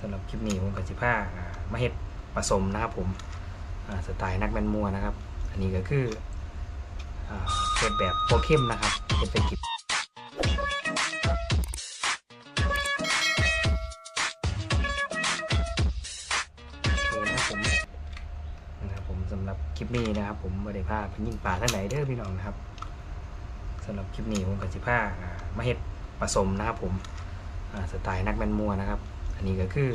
สำหรับคลิปนี้ผมกับสิผ้ามาเฮ็ดผสมนะครับผมสไตล์นักแมนมัวนะครับ อันนี้ก็คือเฮ็ดแบบโปรเข้มนะครับเฮ็ดไปกินโอเคนะครับผมนะครับผมสำหรับคลิปนี้นะครับผมไม่ได้พาไปยิงป่าท่านไหนเด้อพี่น้องนะครับสำหรับคลิปนี้ผมกับสิผ้ามาเฮ็ดผสมนะครับผมสไตล์นักแมนมัวนะครับ อันนี้ก็คือ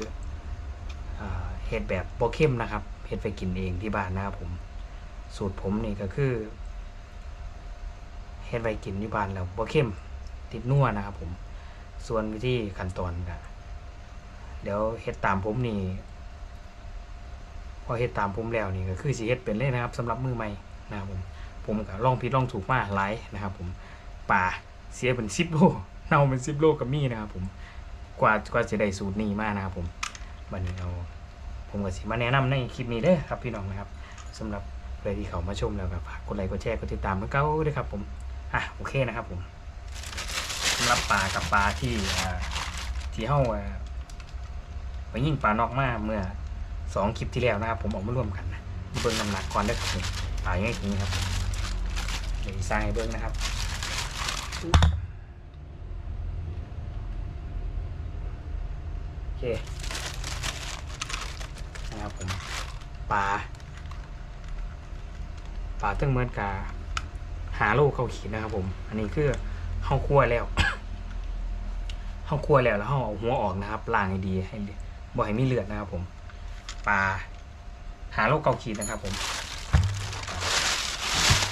เฮ็ดแบบโปรเข้มนะครับเฮ็ดไปกินเองที่บ้านนะครับผม สูตรผมนี่ก็คือเฮ็ดไว้กินที่บ้านแล้วบ่เข้มติดนัวนะครับผม ส่วนวิธีขั้นตอนก็เดี๋ยวเฮ็ดตามผมนี่พอเฮ็ดตามผมแล้วนี่ก็คือสิเฮ็ดเป็นเลยนะครับสำหรับมือใหม่นะครับผมผมก็ลองผิดลองถูกมาหลายนะครับ ผมป่าเสียเป็น10โลเน่าเป็น10โลก็มีนะครับผม กว่ากว่าจะได้สูตรนี้มานะครับผมบัดนี้เอาผมก็สิมาแนะนำในคลิปนี้เด้อครับพี่น้องนะครับสำหรับใครที่เขามาชมแล้วก็ฝากกดไลค์กดแชร์กดติดตามเพื่อเก้าด้วยครับผมอะโอเคนะครับผมสำหรับปลากับปลาที่ที่เฮ้าไปยิ่งปลานอกมาเมื่อสองคลิปที่แล้วนะครับ ผมออกมาร่วมกันนะเบิ้งน้ำหนักก่อนได้อครับผมปลาอย่างนี้ครับเดี๋ยวสร้างให้เบิ้งนะครับโอ เคนะครับผมปลาปลาตึ้งเหมือนกาหาโลเขาขีดนะครับผม อันนี้คือเข้าคั่วแล้วเข้าคั่วแล้วแล้วเข้าเอาหัวออกนะครับล้างให้ดีให้บ่ให้มีเลือดนะครับผมปลาหาโลเกาขีดนะครับผม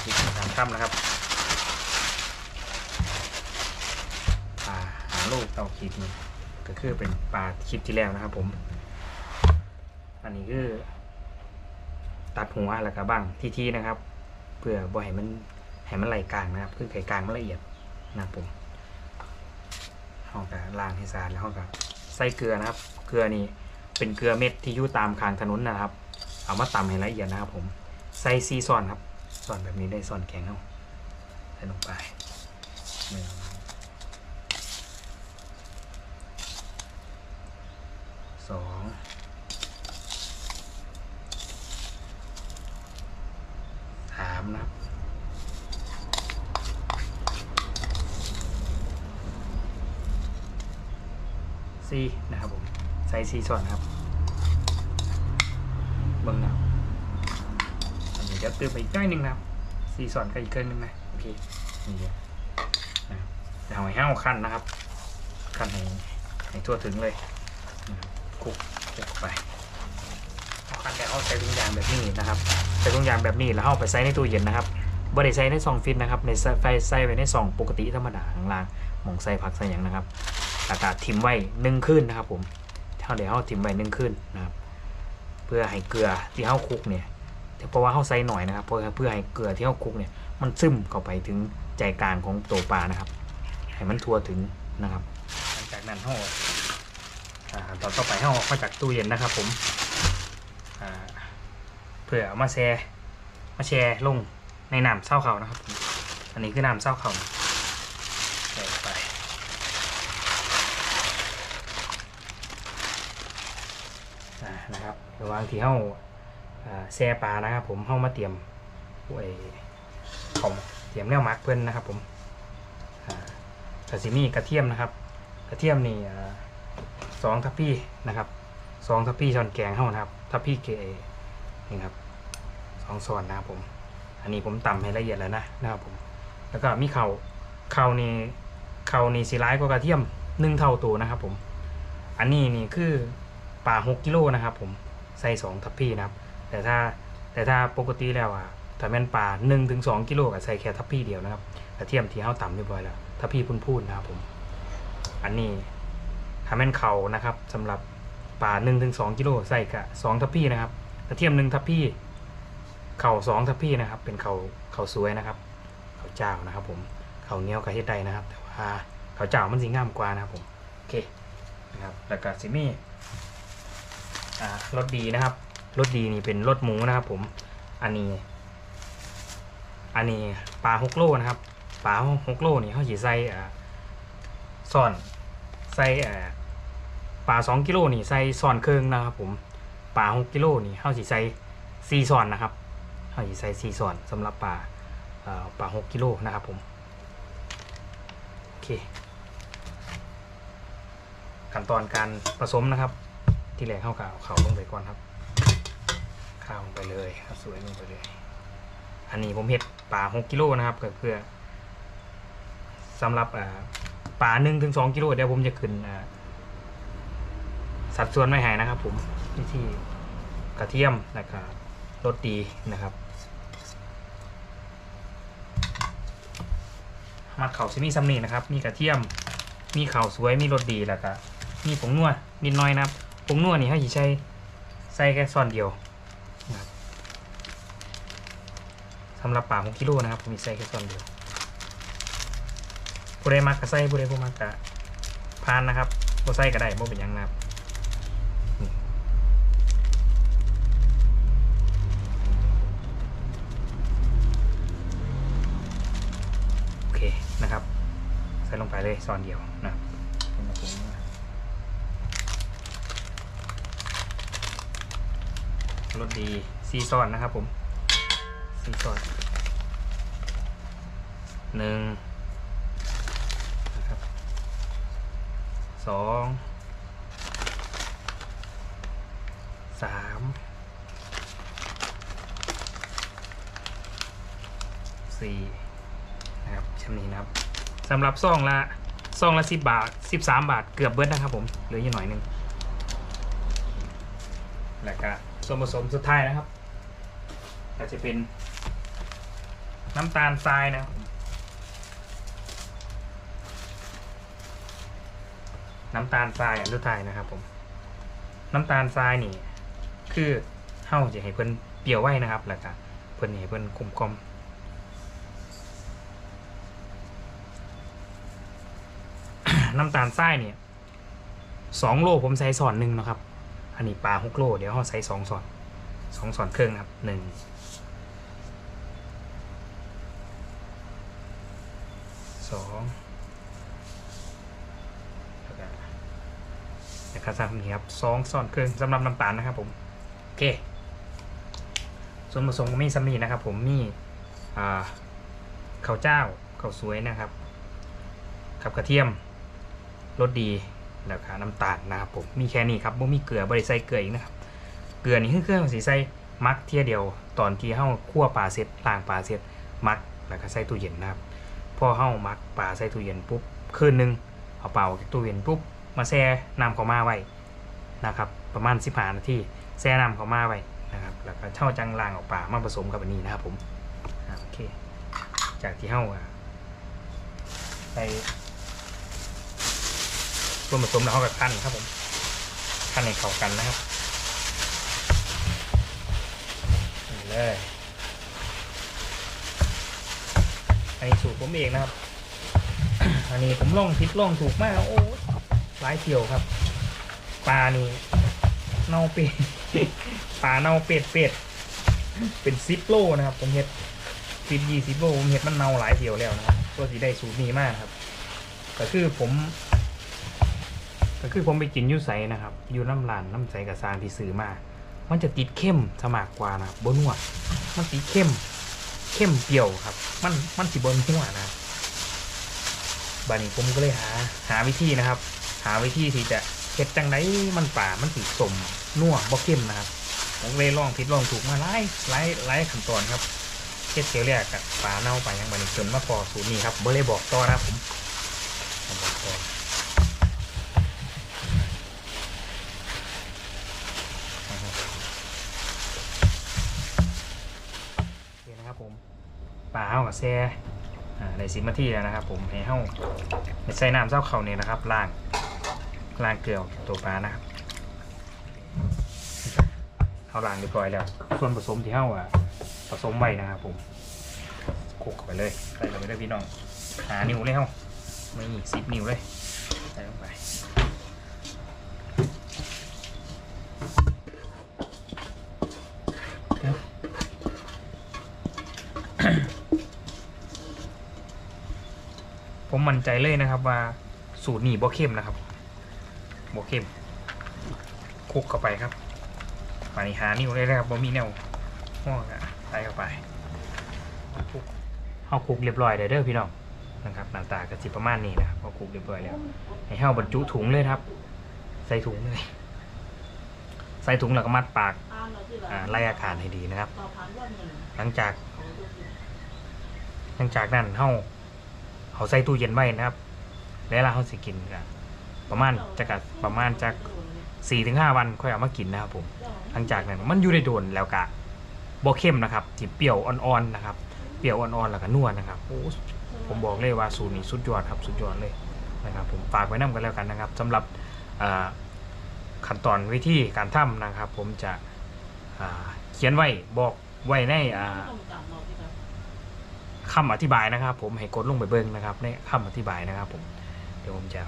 นี่คือการทำนะครับปลาหาโลเกาขีดนี่ ก็คือเป็นปลาคลิปที่แล้วนะครับผม อันนี้คือ ตัดหัวแล้วก็บ้างที่ๆนะครับ เพื่อบ่ให้มันให้มันไหลกลางนะครับ คือไข่กลางมันละเอียดนะครับผมเขาก็ล้างให้สะอาดแล้วเขาก็ใส่เกลือนะครับ เกลือนี่เป็นเกลือเม็ดที่อยู่ตามคางถนนนะครับ เอามาตำให้ละเอียดนะครับ ผมใส่ซีซอนครับซอนแบบนี้ได้ซอนแข็งเอาใส่ลงไปหนึ่งสองสาม นะครับ ซีนะครับผมใส่ซีส่วนครับเบิ้งนะอันนี้จะเติมไปอีกหน้หนึงนะครับซีส่วนก็อีกเกินหนึงนะโอเคนี่เดียวนะครับจะเอาให้ห้าขั้นนะครับขั้นให้ให้ทั่วถึงเลยคุกคลุกไปเอาขั้นแล้วเอาใส่ถุงยางแบบนี้นะครับ ใส่ถุงยางแบบนี้แล้วเอาไปใส่ในตู้เย็นนะครับบ่ได้ใส่ในซองฟิตนะครับในไฟใส่ไว้ในซองปกติธรรมดาข้างล่างมองใส่ผักใส่หยังนะครับอากาศทิมไว้หนึ่งคืนนะครับ ผมเท่าเดี๋ยวเขาทิมไว้หนึ่งคืนนะครับ เพื่อให้เกลือที่เขาคลุกเนี่ยเพราะว่าเขาใส่หน่อยนะครับ เพื่อเพื่อให้เกลือที่เขาคลุกเนี่ยมันซึมเข้าไปถึงใจกลางของตัวปลานะครับให้มันทั่วถึงนะครับ หลังจากนั้นเขาอ่าตอนต่อไปเขาเอาจากตู้เย็นนะครับ ผมอ่า เพื่อมาแช่มาแช่ลงในน้ำเศร้าเขานะครับ อันนี้คือน้ำเศร้าเขาใส่ไปนะครับระหว่างที่เฮาอ่าแช่ปลานะครับ ผมเฮามาเตรียมไว้ของเตรียมแนวมักเพิ่อนนะครับ ผมกระสิมีกระเทียมนะครับ กระเทียมนี่สองทัพพี่นะครับสองทัพพี่ช้อนแกงเฮานะครับ ทัพพี่เก นี่ครับสองส่วนนะครับผม อันนี้ผมต่ำให้ละเอียดแล้วนะนะครับผม แล้วก็มีเข่าเข่านี่เข่านี่สีร้ายกว่ากระเทียมหนึ่งเท่าตัวนะครับ ผม อันนี้นี่คือปลาหกกิโลนะครับ ผมใส่สองทัพพี่นะครับ แต่ถ้าแต่ถ้าปกติแล้วอะถ้าแม่นปลาหนึ่งถึงสองกิโลก็ใส่แค่ทัพพี่เดียวนะครับกระเทียมที่เฮาต่ำเรียบร้อยแล้วทัพพี่พูนๆนะครับผม อันนี้ถ้าแม่นเข่านะครับสำหรับปลาหนึ่งถึงสองกิโลใส่กะสองทัพพี่นะครับ กระเทียมหนึ่งทัพพี่ เข่าสองทัพพี่นะครับ เป็นเขาเข่าสวยนะครับ เข่าเจ้านะครับ ผม เข่าเหนี้ยวกับเฮ็ดได้นะครับ แต่ว่าเข่าเจ้ามันสีงามกว่านะครับ ผมโอเคนะครับแล้วก็ซิมี่อ่ารสดีนะครับรสดีนี่เป็นรสหมูนะครับ ผม อันนี้ อันนี้ปลาฮกโลนะครับ ปลาฮกโลนี่เขาสีใส่อ่าซ่อนใส่อ่าปลาสองกิโลนี่ใส่ซอนเครื่องนะครับ ผม ปลาหกกิโลนี่เฮาสิใส่สี่ซอนนะครับเฮาสิใส่สี่ซอนสำหรับปลาปลาหกกิโลนะครับผมโอเคขั้นตอนการผสมนะครับ ที่แรกเข้ากับเขาลงไปก่อนครับข้าวลงไปเลยครับสวยลงไปเลย อันนี้ผมเห็ดปลาหกกิโลนะครับก็เพื่อสำหรับอ่าปลาหนึ่งถึงสองกิโลเดี๋ยวผมจะขึ้นสัดส่วนไม่หายนะครับผม ที่ที่กระเทียมนะครับรสดีนะครับมัดเข่าซิมีซัมนี่นะครับ มีกระเทียม มีเข่าสวย มีรสดีแล้วก็มีผงนัวนิดน้อยนะครับผงนัวนี่ให้ใช้ใส่แค่ซ่อนเดียวนะสำหรับปลาหกกิโลนะครับผมมีใส่แค่ซ่อนเดียวผู้ใดมักก็ใส่ผู้ใดบ่มักก็พานนะครับบ่ใส่ก็ได้บ่เป็นยังนะครับนี่โอเคนะครับ ใส่ลงไปเลยซอนเดียวนะรับรสดีซีซอนนะครับผมซีซอนหนึ่งนะครับสองสามสี่นะครับชำนี้นะครับ สำหรับซองละซองละสิบบาทสิบสามบาทเกือบเบิร์ดนะครับผมเหลืออยู่หน่อยหนึงแล้วก็ส่วนผสมสุดท้ายนะครับ ก็จะเป็นน้ำตาลทรายนะครับผมน้ำตาลทรายอันสุดท้ายนะครับผม น้ำตาลทรายนี่ คือเฮาจะให้เพิ่นเปรี้ยวไว้นะครับ แล้วก็เพิ่นให้เพิ่นกลมกลม น้ำตาลทรายเนี่ยสองโลผมใส่สอนหนึ่งนะครับ อันนี้ปลาหกโล เดี๋ยวเราใส่สองสอนสองสอนเครึ่องครับหนึ่งสองนะครับสามนี้ครับสองสอนเครึ่องสำหรับน้ำตาลนะครับผม โอเค ส่วนผสมก็มีซัมนี่นะครับผมมีข้าวเจ้าข้าวสวยนะครับกับกระเทียม รสดีแล้วก็น้ำตาลนะครับผมมีแค่นี้ครับบ่มีเกลือบริใส่เกลืออีกนะครับเกลือนี่คือเครื่องสีใส่มักเที่ยเดียวตอนที่เฮาคั่วปลาเสร็จล้างปลาเสร็จมักแล้วก็ใส่ตู้เย็นนะครับพอเฮามักปลาใส่ตู้เย็นปุ๊บคืนหนึงเอาเปล่าจากตู้เย็นปุ๊บมาแช่น้ำข้ามาไว้นะครับ ประมาณ15นาทีแช่น้ำข้ามาไว้นะครับ แล้วก็เช่าจังล้างเอาปลามาผสมกับอันนี้นะครับผมโอเคจากที่เฮาอะใส่ ส่วนผสมแล้วเขากับขั้นครับผมขั้นให้เข้ากันนะครับนี่เลยอันนี้สูตรผมเองนะครับ อันนี้ผมล่องผิดล่องถูกมากโอ้หลายเที่ยวครับ ปลานี่เน่าเป็ดปลาเน่าเป็ดเป็ดเป็นซิปโลนะครับ ผมเห็ดสิบยี่สิบโลผมเห็ดมันเน่าหลายเที่ยวแล้วนะครับตัวสีได้สูตรนี้มากครับ ก็คือผม ก็คือผมไปกินยูไซนะครับยูน้ำลานน้ำใสกับซางที่ซื้อมามันจะติดเข้มสมากกว่านะบนหัวมันติดเข้ม เข้มเปรี้ยวครับ มันมันสิบนหัวนะบานี้ผมก็เลยหา หาวิธีนะครับ หาวิธีที่จะเฮ็ดจังไดมันป่ามันสีสมนัวบ่เข้มนะครับผมเลยลองผิดลองถูกมาหลายหลายหลายขั้นตอนครับเฮ็ดเที่ยกกับปลาเน่าไปยังบานี้จนมาพอสูตรนี้ครับบ่เลยบอกต่อนะครับผมบอกต่อ โอเคนะครับผม ปลาเฮากับแซ่ในสิบนาทีแล้วนะครับ ผมให้เฮาใส่น้ำเจ้าเขาเนี่ยนะครับล้างล้างเกลือตัวปลานะครับเอาล้างเรียบร้อยแล้ว ส่วนผสมที่เฮาอะผสมไว้นะครับผมคุกเข้าไปเลยใส่เข้าไปเลยพี่น้องหานิ้วเลยเฮาไม่สิบนิ้วเลยใส่ลงไป ผมมั่นใจเลยนะครับว่าสูตรนี้บ่เข้มนะครับบ่เข้มคุกเข้าไปครับมานี่หานิ้วเลยนะครับบ่มีแนวห้องอะใส่เข้าไปเฮาคุกเรียบร้อยเด้อพี่น้องนะครับหน้าตาก็สิประมาณนี้นะครับพอคุกเรียบร้อยแล้ว ให้เฮาบรรจุถุงเลยครับ ใส่ถุงเลย ใส่ถุงแล้วก็มัดปากไล่อาการให้ดีนะครับ หลังจาก หลังจากนั้นเฮา เอาใส่ตู้เย็นไว้นะครับ แล้วเราเฮาสิกินกันประมาณจะกัประมาณจากสี่ถึงห้าวันค่อยเอามากินนะครับผมหลังจากนั้นมันอยู่ในโดนแล้วกะบ่เข้มนะครับที่เปรี้ยวอ่อนๆนะครับเปรี้ยวอ่อนๆแล้วก็นัวนะครับโอ้ผมบอกเลยว่าสูตรนี้สุดยอดครับสุดยอดเลยนะครับ ผมฝากไว้นํกันแล้วกันนะครับสำหรับอ่าขั้นตอนวิธีการทำนะครับ ผมจะอ่าเขียนไว้บอกไว้ใน อ่าคำอธิบายนะครับ ผมให้กดลงไปเบิ้งนะครับในคำอธิบายนะครับ ผมเดี๋ยวผมจะ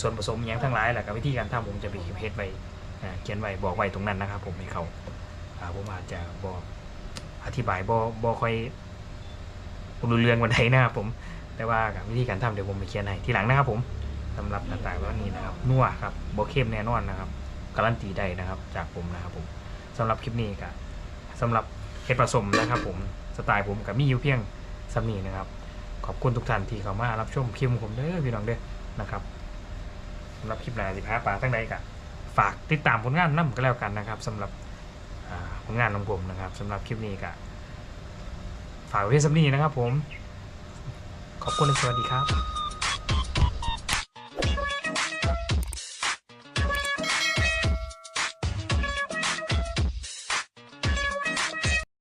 ส่วนผสมอย่างทั้งหลายแหละกับวิธีการทำผมจะไปเฮ็ดไว้เขียนไว้บอกไว้ตรงนั้นนะครับ ผมให้เขาผมอาจจะบอกอธิบายบอบอค่อยรู้เรื่องวันใดนะครับผมแต่ว่าวิธีการทำเดี๋ยวผมไปเขียนให้ทีหลังนะครับ ผมสำหรับหน้าตาวันนี้นะครับนัวครับบอเข้มแน่นอนนะครับการันตีได้นะครับ จากผมนะครับผมสำหรับคลิปนี้ก็สำหรับเฮ็ดผสมนะครับผม สไตล์ผมกับมีอยู่เพียงสำนีนะครับ ขอบคุณทุกท่านที่เข้ามารับชมคลิปผมเด้อพี่น้องเด้อนะครับสำหรับคลิปหน้าสิพาปลาทั้งใดกะฝากติดตามผลงานนั่ก็แล้วกันนะครับสำหรับผลงานของผมนะครับสำหรับคลิปนี้ก็ฝากไว้ที่สำนีนะครับผม ขอบคุณและสวัสดีครับ